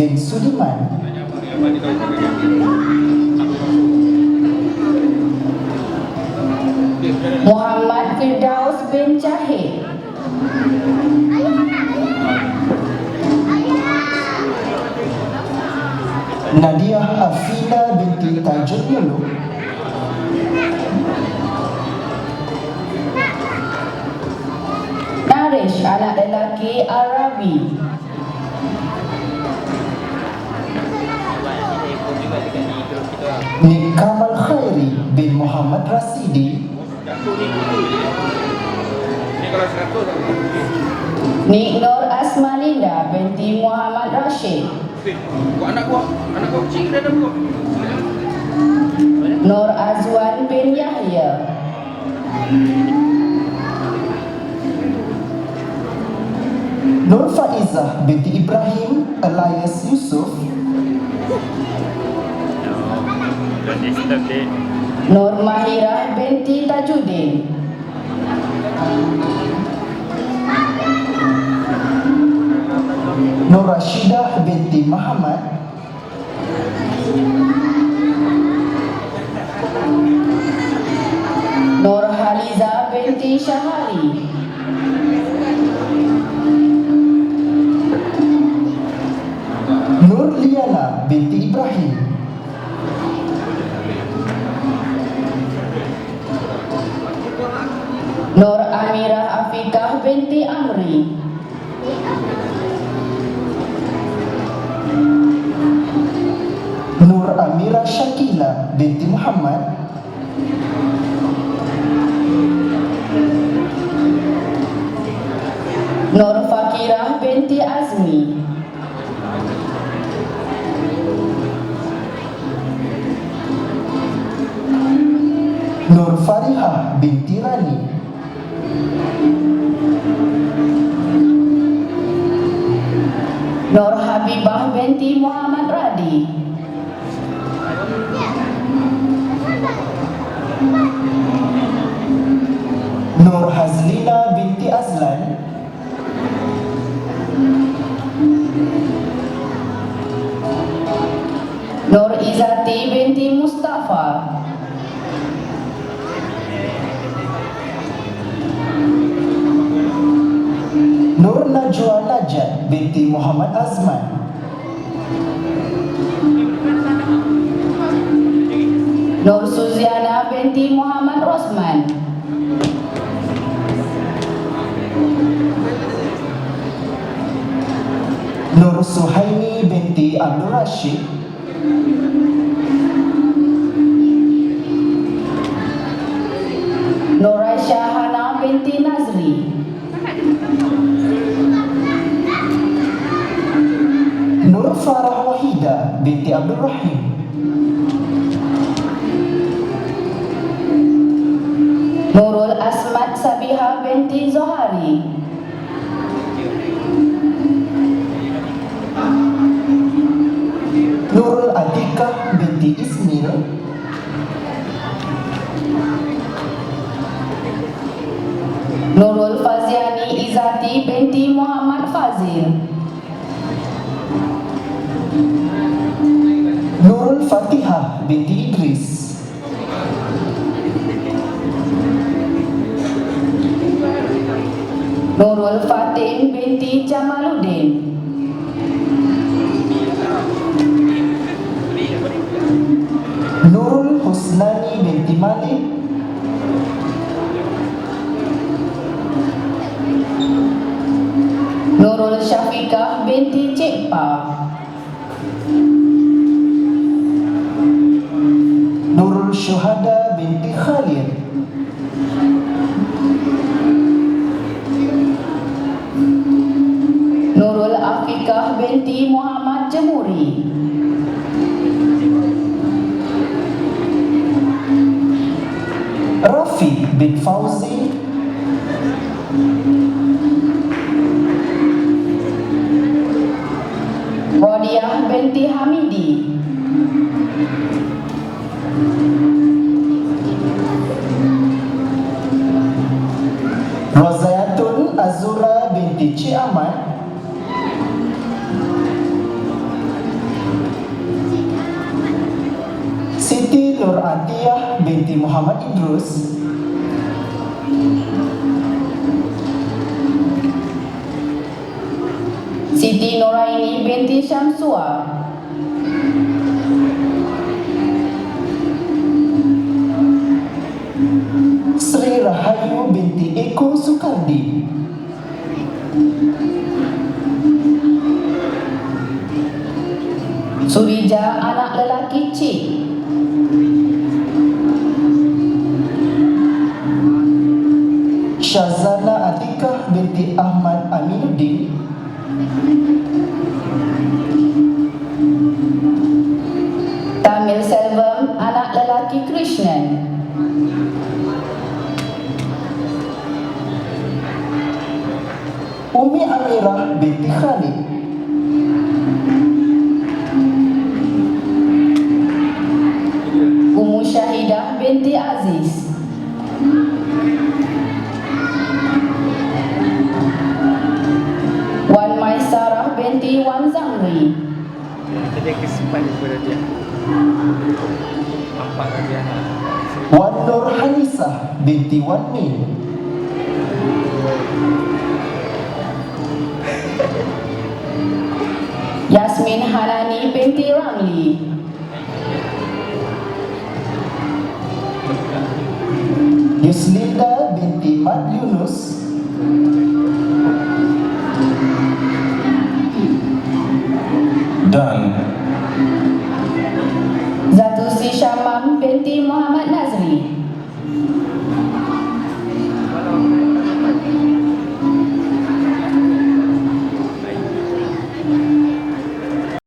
bin Sudiman Muhammad Firdaus bin Jahid Nadia Afina binti Tajud Muluk Nik Kamal Khairi bin Muhammad Rasidi. Nik Nur Asmalinda binti Muhammad Rashid. Anak gua, anak gua kecil dah dah gua. Nur Azwan bin Yahya. Nur Faizah binti Ibrahim Elias Yusuf Dia. Nur Mahirah binti Tajuddin. Nur Rashidah binti Muhammad. Nur Haliza binti Syahari binti Amri. Nur Amira Shakila binti Muhammad Habibah binti Muhammad Radi. Nur Hazlina binti Azlan. Nur Izati binti Mustafa. Nur Najwa Najat binti Muhammad Azman Abdul Rashid. Nur Aisyah Hana binti Nazri. Nur Farah Wahida binti Abdul Rahim. Nurul Asmat Sabiha binti Zohari binti Idris. Nurul Fatin binti Jamaluddin. Nurul Husnani binti Malik. Nurul Syafiqah binti Cekpa Nurul Big Fauzi Rodiah binti Hamidi. Rosayatun Azura binti Ciamat Siti Nur Atiyah binti Muhammad Idrus Siti Nur Atiyah binti Muhammad Idrus. Siti Nuraini binti Syamsua Sri Rahayu binti Eko Sukardi. Surija anak lelaki Cik. Syazana Atikah binti Ahmad Aminuddin Tamil Selvam anak lelaki Krishnan. Umi Amirah binti Khalid. Ummu Syahidah binti Aziz Nur Hanisah binti Wan Min Yasmin Hanani binti Ramli. Yuslinda binti Mat Yunus. Dan Zatusi Syamam binti Muhammad